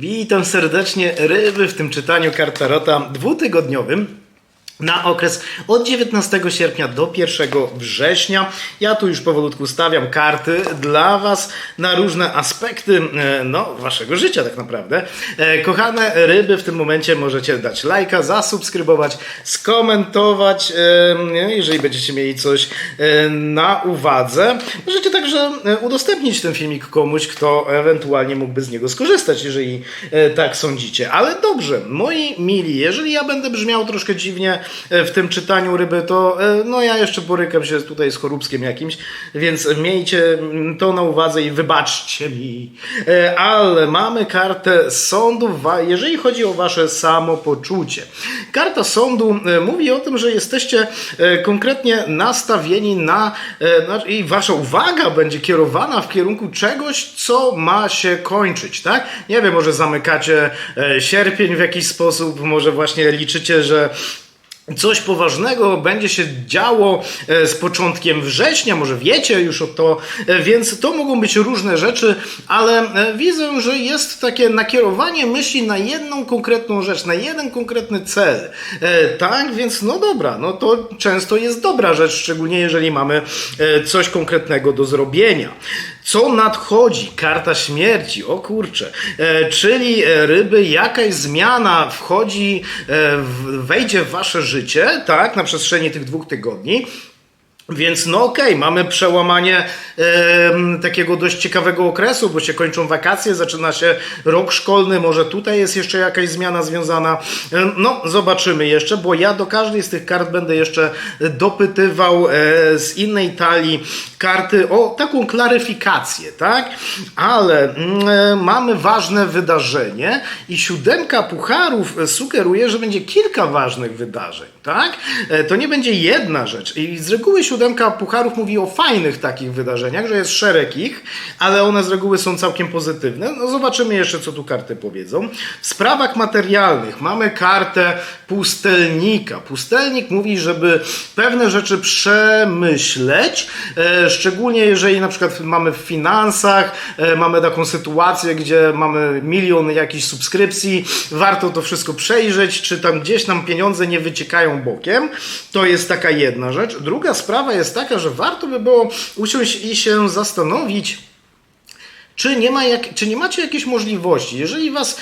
Witam serdecznie ryby w tym czytaniu kartarota dwutygodniowym na okres od 19 sierpnia do 1 września. Ja tu już powolutku stawiam karty dla Was na różne aspekty e, no, Waszego życia tak naprawdę. E, Kochane ryby, w tym momencie możecie dać lajka, zasubskrybować, skomentować, e, jeżeli będziecie mieli coś na uwadze. Możecie także udostępnić ten filmik komuś, kto ewentualnie mógłby z niego skorzystać, jeżeli tak sądzicie. Ale dobrze, moi mili, jeżeli ja będę brzmiał troszkę dziwnie w tym czytaniu ryby, to e, no ja jeszcze borykam się tutaj z choróbskiem jakimś, więc miejcie to na uwadze i wybaczcie mi. E, Ale mamy kartę sądu, jeżeli chodzi o wasze samopoczucie. Karta sądu e, mówi o tym, że jesteście e, konkretnie nastawieni na, e, i wasza uwaga będzie kierowana w kierunku czegoś, co ma się kończyć, tak? Nie wiem, może zamykacie e, sierpień w jakiś sposób, może właśnie liczycie, że Coś poważnego będzie się działo e, z początkiem września, może wiecie już o to, e, więc to mogą być różne rzeczy, ale e, widzę, że jest takie nakierowanie myśli na jedną konkretną rzecz, na jeden konkretny cel. Tak, więc no dobra, no to często jest dobra rzecz, szczególnie jeżeli mamy coś konkretnego do zrobienia. Co nadchodzi? Karta śmierci, o kurczę. E, czyli e, ryby, jakaś zmiana wchodzi, e, wejdzie w wasze życie, tak, na przestrzeni tych dwóch tygodni. Więc no okej, mamy przełamanie em, takiego dość ciekawego okresu, bo się kończą wakacje, zaczyna się rok szkolny, może tutaj jest jeszcze jakaś zmiana związana. Em, No, zobaczymy jeszcze, bo ja do każdej z tych kart będę jeszcze dopytywał e, z innej talii karty o taką klaryfikację, tak? Ale mm, e, mamy ważne wydarzenie i siódemka pucharów e, sugeruje, że będzie kilka ważnych wydarzeń, tak? E, To nie będzie jedna rzecz. I z reguły siódemka pucharów mówi o fajnych takich wydarzeniach, że jest szereg ich, ale one z reguły są całkiem pozytywne. No zobaczymy jeszcze, co tu karty powiedzą. W sprawach materialnych mamy kartę pustelnika. Pustelnik mówi, żeby pewne rzeczy przemyśleć, e, szczególnie jeżeli na przykład mamy w finansach, e, mamy taką sytuację, gdzie mamy milion jakichś subskrypcji, warto to wszystko przejrzeć, czy tam gdzieś nam pieniądze nie wyciekają bokiem. To jest taka jedna rzecz. Druga sprawa jest taka, że warto by było usiąść i się zastanowić, czy nie, ma jak, czy nie macie jakiejś możliwości, jeżeli was,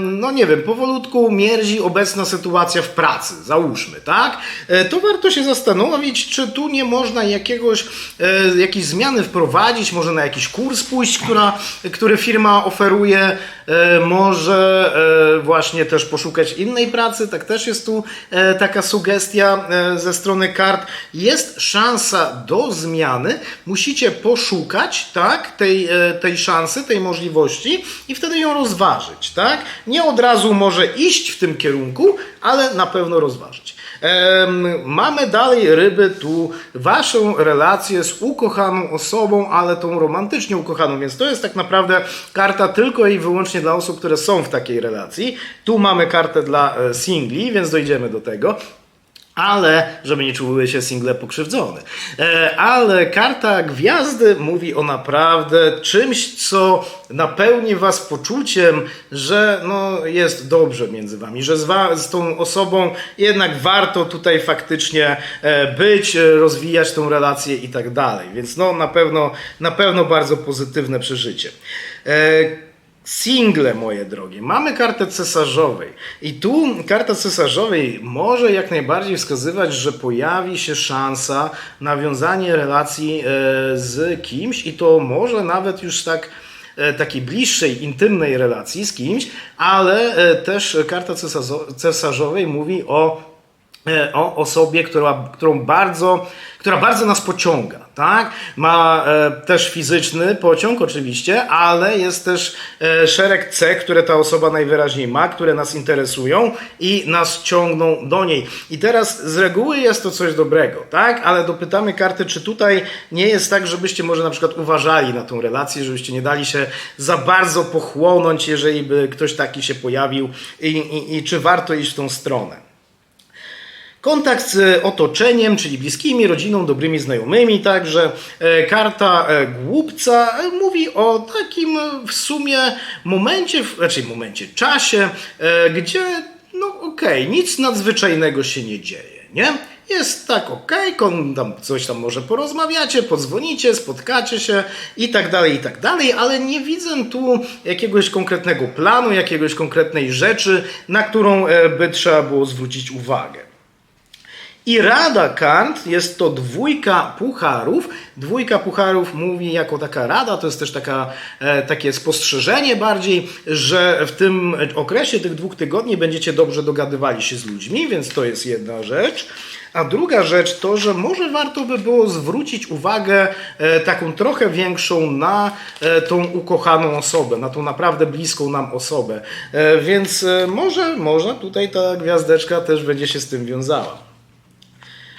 no nie wiem, powolutku mierzi obecna sytuacja w pracy, załóżmy, tak? E, to warto się zastanowić, czy tu nie można jakiegoś, e, jakiejś zmiany wprowadzić, może na jakiś kurs pójść, która, który firma oferuje, e, może właśnie też poszukać innej pracy, tak też jest tu taka sugestia ze strony kart. Jest szansa do zmiany, musicie poszukać, tak, tej, e, tej szansy, tej możliwości i wtedy ją rozważyć, tak? Nie od razu może iść w tym kierunku, ale na pewno rozważyć. Em, mamy dalej ryby tu waszą relację z ukochaną osobą, ale tą romantycznie ukochaną, więc to jest tak naprawdę karta tylko i wyłącznie dla osób, które są w takiej relacji. Tu mamy kartę dla e, singli, więc dojdziemy do tego ale żeby nie czuły się single pokrzywdzone. E, ale karta gwiazdy mówi o naprawdę czymś, co napełni was poczuciem, że no, jest dobrze między wami, że z, wa- z tą osobą jednak warto tutaj faktycznie e, być, e, rozwijać tą relację i tak dalej. Więc no, na pewno, na pewno bardzo pozytywne przeżycie. Single, moje drogie. Mamy kartę cesarzowej. I tu karta cesarzowej może jak najbardziej wskazywać, że pojawi się szansa nawiązanie relacji e, z kimś i to może nawet już tak e, takiej bliższej, intymnej relacji z kimś, ale e, też karta cesarzo- cesarzowej mówi o o osobie, która, którą bardzo, która bardzo nas pociąga, tak? Ma e, też fizyczny pociąg oczywiście, ale jest też e, szereg cech, które ta osoba najwyraźniej ma, które nas interesują i nas ciągną do niej. I teraz z reguły jest to coś dobrego, tak? Ale dopytamy karty, czy tutaj nie jest tak, żebyście może na przykład uważali na tą relację, żebyście nie dali się za bardzo pochłonąć, jeżeli by ktoś taki się pojawił i, i, i czy warto iść w tą stronę. Kontakt z otoczeniem, czyli bliskimi, rodziną, dobrymi znajomymi, także e, karta e, głupca e, mówi o takim e, w sumie momencie, w- znaczy momencie, czasie, e, gdzie no okej, nic nadzwyczajnego się nie dzieje, nie? Jest tak tam coś tam może porozmawiacie, podzwonicie, spotkacie się i tak dalej, i tak dalej, ale nie widzę tu jakiegoś konkretnego planu, jakiegoś konkretnej rzeczy, na którą e, by trzeba było zwrócić uwagę. I rada kart jest to dwójka pucharów. Dwójka pucharów mówi jako taka rada, to jest też taka, e, takie spostrzeżenie bardziej, że w tym okresie tych dwóch tygodni będziecie dobrze dogadywali się z ludźmi, więc to jest jedna rzecz. A druga rzecz to, że może warto by było zwrócić uwagę e, taką trochę większą na e, tą ukochaną osobę, na tą naprawdę bliską nam osobę. Więc może, może tutaj ta gwiazdeczka też będzie się z tym wiązała.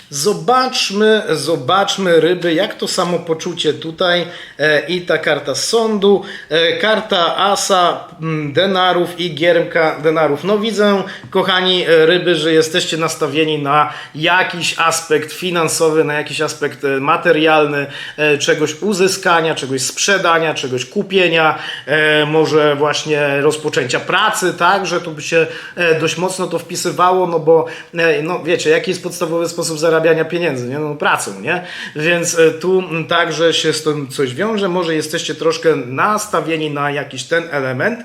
Zobaczmy, zobaczmy ryby, jak to samopoczucie tutaj e, i ta karta sądu, e, karta asa denarów i giermka denarów. No widzę, kochani e, ryby, że jesteście nastawieni na jakiś aspekt finansowy, na jakiś aspekt e, materialny, e, czegoś uzyskania, czegoś sprzedania, czegoś kupienia, może właśnie rozpoczęcia pracy, tak, że tu by się dość mocno to wpisywało, no bo no wiecie, jaki jest podstawowy sposób zarabiania pieniędzy, nie? No pracą, nie? Więc tu także się z tym coś wiąże, może jesteście troszkę nastawieni na jakiś ten element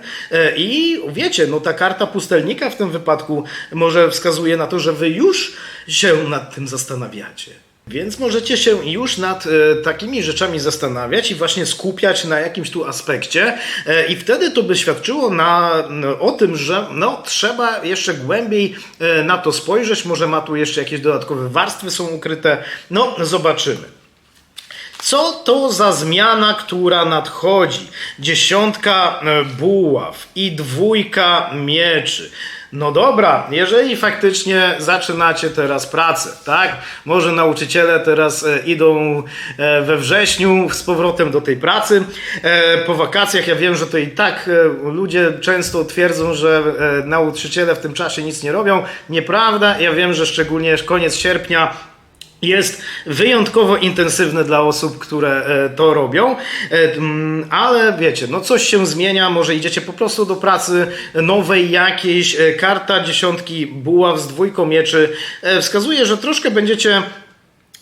i wiecie, no ta karta pustelnika w tym wypadku może wskazuje na to, że wy już się nad tym zastanawiacie. Więc możecie się już nad e, takimi rzeczami zastanawiać i właśnie skupiać na jakimś tu aspekcie e, i wtedy to by świadczyło na, o tym, że no, trzeba jeszcze głębiej e, na to spojrzeć, może ma tu jeszcze jakieś dodatkowe warstwy są ukryte, no zobaczymy. Co to za zmiana, która nadchodzi? Dziesiątka e, buław i dwójka mieczy. No dobra, jeżeli faktycznie zaczynacie teraz pracę, tak? Może nauczyciele teraz e, idą e, we wrześniu z powrotem do tej pracy. Po wakacjach ja wiem, że to i tak ludzie często twierdzą, że nauczyciele w tym czasie nic nie robią. Nieprawda, ja wiem, że szczególnie koniec sierpnia jest wyjątkowo intensywny dla osób, które e, to robią, E, ale wiecie, no coś się zmienia, może idziecie po prostu do pracy nowej jakiejś, e, karta dziesiątki buław z dwójką mieczy wskazuje, że troszkę będziecie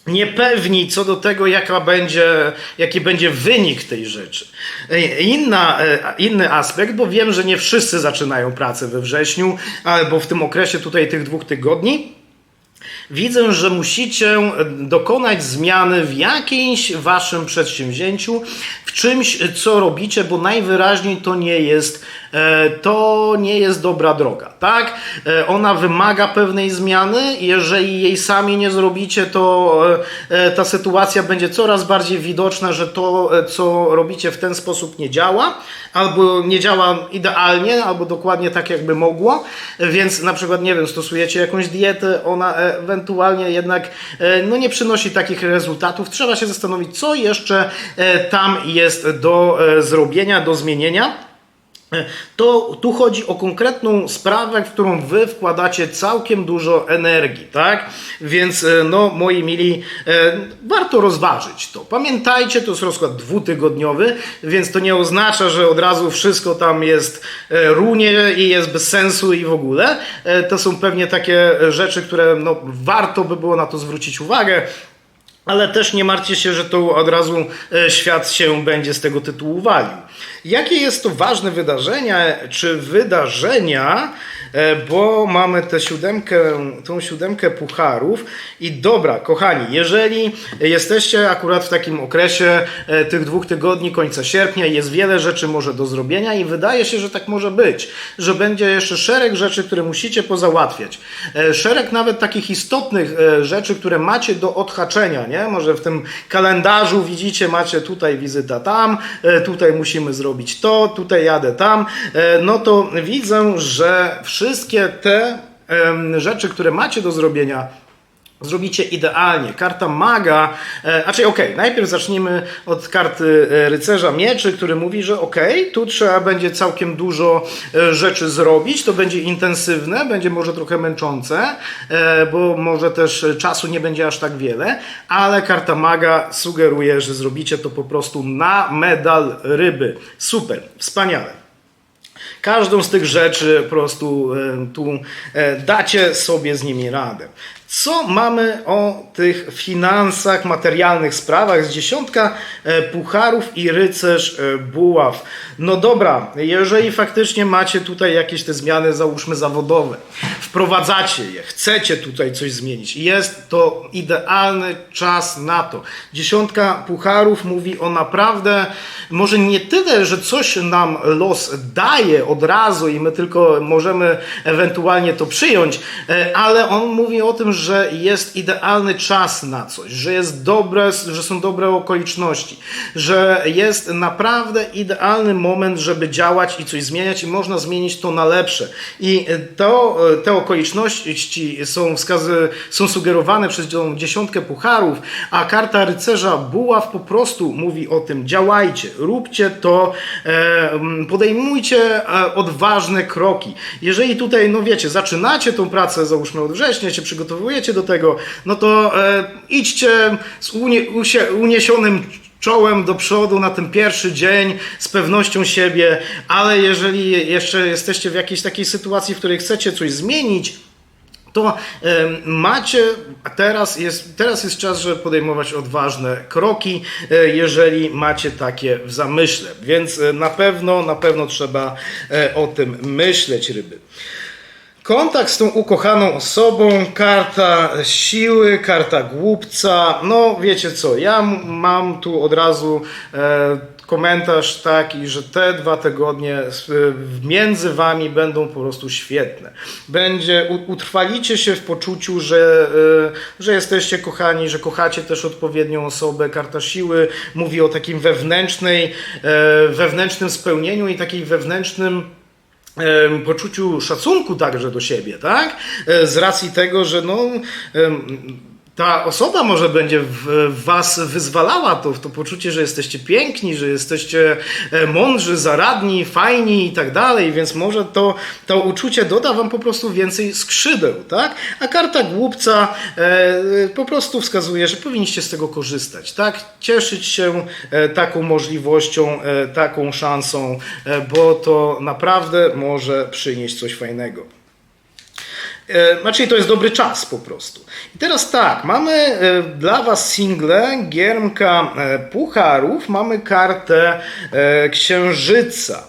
niepewni co do tego, jaka będzie, jaki będzie wynik tej rzeczy. Inna, inny aspekt, bo wiem, że nie wszyscy zaczynają pracę we wrześniu, albo w tym okresie tutaj tych dwóch tygodni. Widzę, że musicie dokonać zmiany w jakimś waszym przedsięwzięciu, w czymś, co robicie, bo najwyraźniej to nie jest, to nie jest dobra droga, tak? E, Ona wymaga pewnej zmiany. Jeżeli jej sami nie zrobicie, to e, e, ta sytuacja będzie coraz bardziej widoczna, że to, e, co robicie w ten sposób nie działa, albo nie działa idealnie, albo dokładnie tak, jakby mogło. Więc na przykład, nie wiem, stosujecie jakąś dietę, ona e, ewentualnie jednak e, no, nie przynosi takich rezultatów. Trzeba się zastanowić, co jeszcze e, tam jest do e, zrobienia, do zmienienia. To tu chodzi o konkretną sprawę, w którą wy wkładacie całkiem dużo energii, tak? Więc, e, no, moi mili, e, warto rozważyć to. Pamiętajcie, to jest rozkład dwutygodniowy, więc to nie oznacza, że od razu wszystko tam jest e, runie i jest bez sensu i w ogóle. To są pewnie takie rzeczy, które no, warto by było na to zwrócić uwagę. Ale też nie martwcie się, że to od razu e, świat się będzie z tego tytułu walił. Jakie jest to ważne wydarzenie, czy wydarzenia, e, bo mamy tę siódemkę, tą siódemkę pucharów i dobra, kochani, jeżeli jesteście akurat w takim okresie e, tych dwóch tygodni, końca sierpnia, jest wiele rzeczy może do zrobienia i wydaje się, że tak może być, że będzie jeszcze szereg rzeczy, które musicie pozałatwiać. Szereg nawet takich istotnych rzeczy, które macie do odhaczenia, nie? Może w tym kalendarzu widzicie, macie tutaj wizyta tam, e, tutaj musimy zrobić to, tutaj jadę tam, e, no to widzę, że wszystkie te rzeczy, które macie do zrobienia, zrobicie idealnie. Karta maga, e, znaczy okej, najpierw zacznijmy od karty e, rycerza mieczy, który mówi, że okej, tu trzeba będzie całkiem dużo e, rzeczy zrobić, to będzie intensywne, będzie może trochę męczące, e, bo może też czasu nie będzie aż tak wiele, ale karta maga sugeruje, że zrobicie to po prostu na medal ryby. Super, wspaniale. Każdą z tych rzeczy po prostu tu dacie sobie z nimi radę. Co mamy o tych finansach, materialnych sprawach z dziesiątka e, pucharów i rycerz e, buław? No dobra, jeżeli faktycznie macie tutaj jakieś te zmiany, załóżmy zawodowe, wprowadzacie je, chcecie tutaj coś zmienić, jest to idealny czas na to. Dziesiątka pucharów mówi o naprawdę, może nie tyle, że coś nam los daje od razu i my tylko możemy ewentualnie to przyjąć, e, ale on mówi o tym, że jest idealny czas na coś, że jest dobre, że są dobre okoliczności, że jest naprawdę idealny moment, żeby działać i coś zmieniać i można zmienić to na lepsze. I to, te okoliczności są, wskazy, są sugerowane przez dziesiątkę pucharów, a karta rycerza buław po prostu mówi o tym, działajcie, róbcie to, e, podejmujcie e, odważne kroki. Jeżeli tutaj, no wiecie, zaczynacie tą pracę, załóżmy od września, się przygotowujecie do tego, no to e, idźcie z unie, usie, uniesionym czołem do przodu na ten pierwszy dzień z pewnością siebie, ale jeżeli jeszcze jesteście w jakiejś takiej sytuacji, w której chcecie coś zmienić, to macie, teraz jest, teraz jest czas, żeby podejmować odważne kroki, e, jeżeli macie takie w zamyśle. Więc e, na pewno, na pewno trzeba e, o tym myśleć, ryby. Kontakt z tą ukochaną osobą, karta siły, karta głupca. No wiecie co, ja mam tu od razu e, komentarz taki, że te dwa tygodnie e, między wami będą po prostu świetne. Będzie, utrwalicie się w poczuciu, że, e, że jesteście kochani, że kochacie też odpowiednią osobę. Karta siły mówi o takim wewnętrznej, e, wewnętrznym spełnieniu i takiej wewnętrznym poczuciu szacunku także do siebie, tak? E, Z racji tego, że no, ta osoba może będzie w, was wyzwalała to, to poczucie, że jesteście piękni, że jesteście e, mądrzy, zaradni, fajni i tak dalej, więc może to, to uczucie doda wam po prostu więcej skrzydeł, tak? A karta głupca e, po prostu wskazuje, że powinniście z tego korzystać, tak? Cieszyć się e, taką możliwością, e, taką szansą, e, bo to naprawdę może przynieść coś fajnego. E, Znaczy, to jest dobry czas po prostu. I teraz tak, mamy e, dla Was single Giermka e, Pucharów, mamy kartę Księżyca.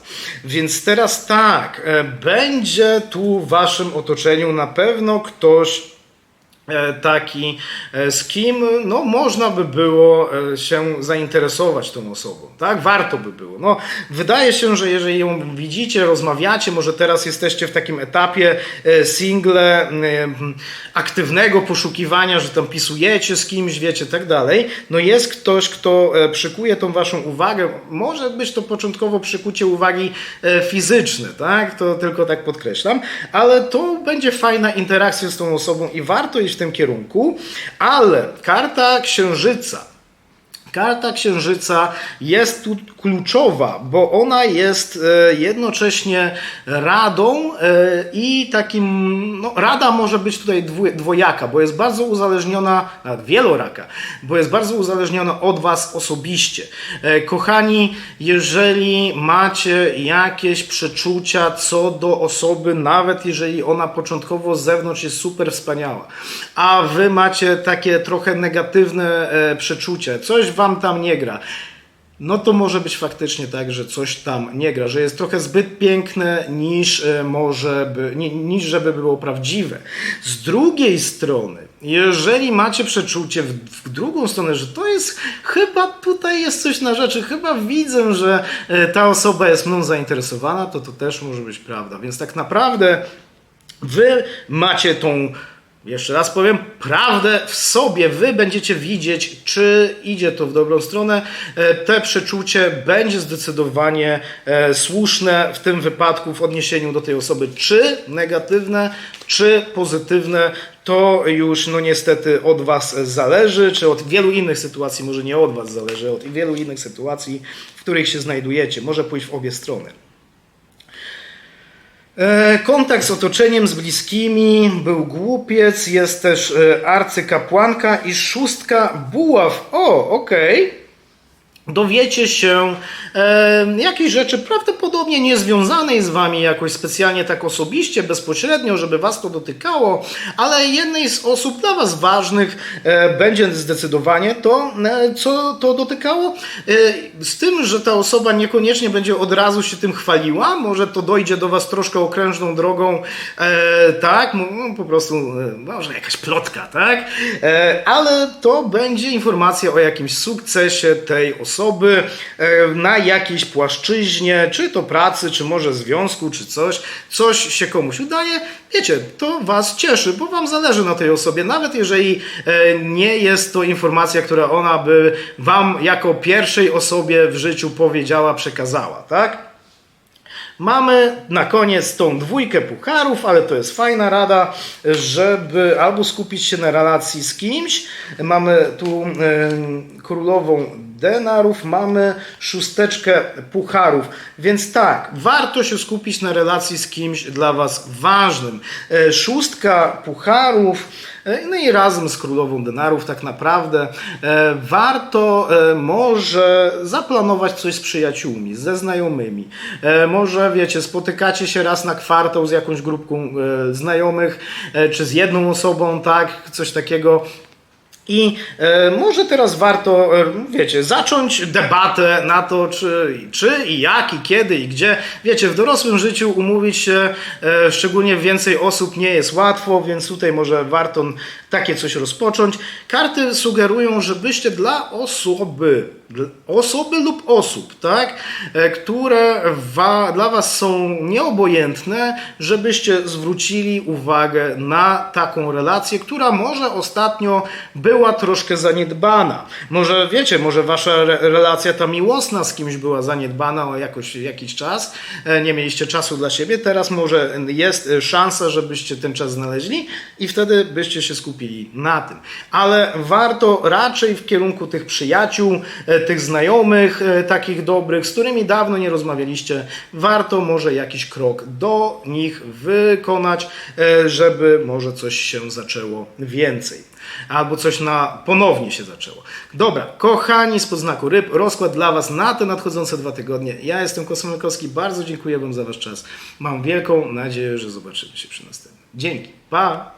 Więc teraz tak, będzie tu w Waszym otoczeniu na pewno ktoś taki, e, z kim no, można by było e, się zainteresować tą osobą, tak? Warto by było. No, wydaje się, że jeżeli ją widzicie, rozmawiacie, może teraz jesteście w takim etapie e, single, e, aktywnego poszukiwania, że tam pisujecie z kimś, wiecie, tak dalej, no jest ktoś, kto e, przykuje tą waszą uwagę. Może być to początkowo przykucie uwagi e, fizyczne, tak? To tylko tak podkreślam, ale to będzie fajna interakcja z tą osobą i warto iść w tym kierunku, ale karta księżyca. Karta księżyca jest tu kluczowa, bo ona jest e, jednocześnie radą e, i takim, no, rada może być tutaj dwojaka, bo jest bardzo uzależniona, nawet wieloraka, bo jest bardzo uzależniona od Was osobiście. E, Kochani, jeżeli macie jakieś przeczucia co do osoby, nawet jeżeli ona początkowo z zewnątrz jest super wspaniała, a Wy macie takie trochę negatywne e, przeczucia, coś Wam tam nie gra, no to może być faktycznie tak, że coś tam nie gra, że jest trochę zbyt piękne niż e, może by, ni, niż żeby było prawdziwe. Z drugiej strony, jeżeli macie przeczucie w, w drugą stronę, że to jest chyba tutaj jest coś na rzeczy, chyba widzę, że e, ta osoba jest mną zainteresowana, to to też może być prawda. Więc tak naprawdę Wy macie tą jeszcze raz powiem, prawdę w sobie. Wy będziecie widzieć, czy idzie to w dobrą stronę. E, Te przeczucie będzie zdecydowanie e, słuszne w tym wypadku w odniesieniu do tej osoby, czy negatywne, czy pozytywne. To już no niestety od Was zależy, czy od wielu innych sytuacji, może nie od Was zależy, od wielu innych sytuacji, w których się znajdujecie. Może pójść w obie strony. E, Kontakt z otoczeniem, z bliskimi, był głupiec, jest też e, arcykapłanka i szóstka buław. O, okej. Dowiecie się e, jakiejś rzeczy prawdopodobnie niezwiązanej z wami jakoś specjalnie tak osobiście, bezpośrednio, żeby was to dotykało, ale jednej z osób dla was ważnych e, będzie zdecydowanie to, e, co to dotykało. E, z tym, że ta osoba niekoniecznie będzie od razu się tym chwaliła, może to dojdzie do was troszkę okrężną drogą, e, tak, no, po prostu e, może jakaś plotka, tak, e, ale to będzie informacja o jakimś sukcesie tej osoby e, na jakiejś płaszczyźnie, czy to pracy, czy może związku, czy coś, coś się komuś udaje, wiecie, to was cieszy, bo wam zależy na tej osobie, nawet jeżeli e, nie jest to informacja, która ona by wam jako pierwszej osobie w życiu powiedziała, przekazała, tak? Mamy na koniec tą dwójkę pucharów, ale to jest fajna rada, żeby albo skupić się na relacji z kimś. Mamy tu e, królową denarów, mamy szósteczkę pucharów. Więc tak, warto się skupić na relacji z kimś dla Was ważnym. E, szóstka pucharów. E, No i razem z królową denarów, tak naprawdę e, warto może zaplanować coś z przyjaciółmi, ze znajomymi. Może wiecie, spotykacie się raz na kwartał z jakąś grupką znajomych, czy z jedną osobą, tak, coś takiego. I e, może teraz warto, e, wiecie, zacząć debatę na to, czy, czy i jak, i kiedy, i gdzie. Wiecie, w dorosłym życiu umówić się, e, szczególnie więcej osób, nie jest łatwo, więc tutaj może warto takie coś rozpocząć. Karty sugerują, żebyście dla osoby, osoby lub osób, tak, e, które wa, dla Was są nieobojętne, żebyście zwrócili uwagę na taką relację, która może ostatnio była troszkę zaniedbana. Może wiecie, może Wasza re, relacja ta miłosna z kimś była zaniedbana o jakoś, jakiś czas, e, nie mieliście czasu dla siebie, teraz może jest e, szansa, żebyście ten czas znaleźli i wtedy byście się skupili na tym. Ale warto raczej w kierunku tych przyjaciół, e, tych znajomych, takich dobrych, z którymi dawno nie rozmawialiście, warto może jakiś krok do nich wykonać, żeby może coś się zaczęło więcej. Albo coś na ponownie się zaczęło. Dobra, kochani z podznaku ryb, rozkład dla Was na te nadchodzące dwa tygodnie. Ja jestem Kosmolkowski, bardzo dziękuję Wam za Wasz czas. Mam wielką nadzieję, że zobaczymy się przy następnym. Dzięki, pa!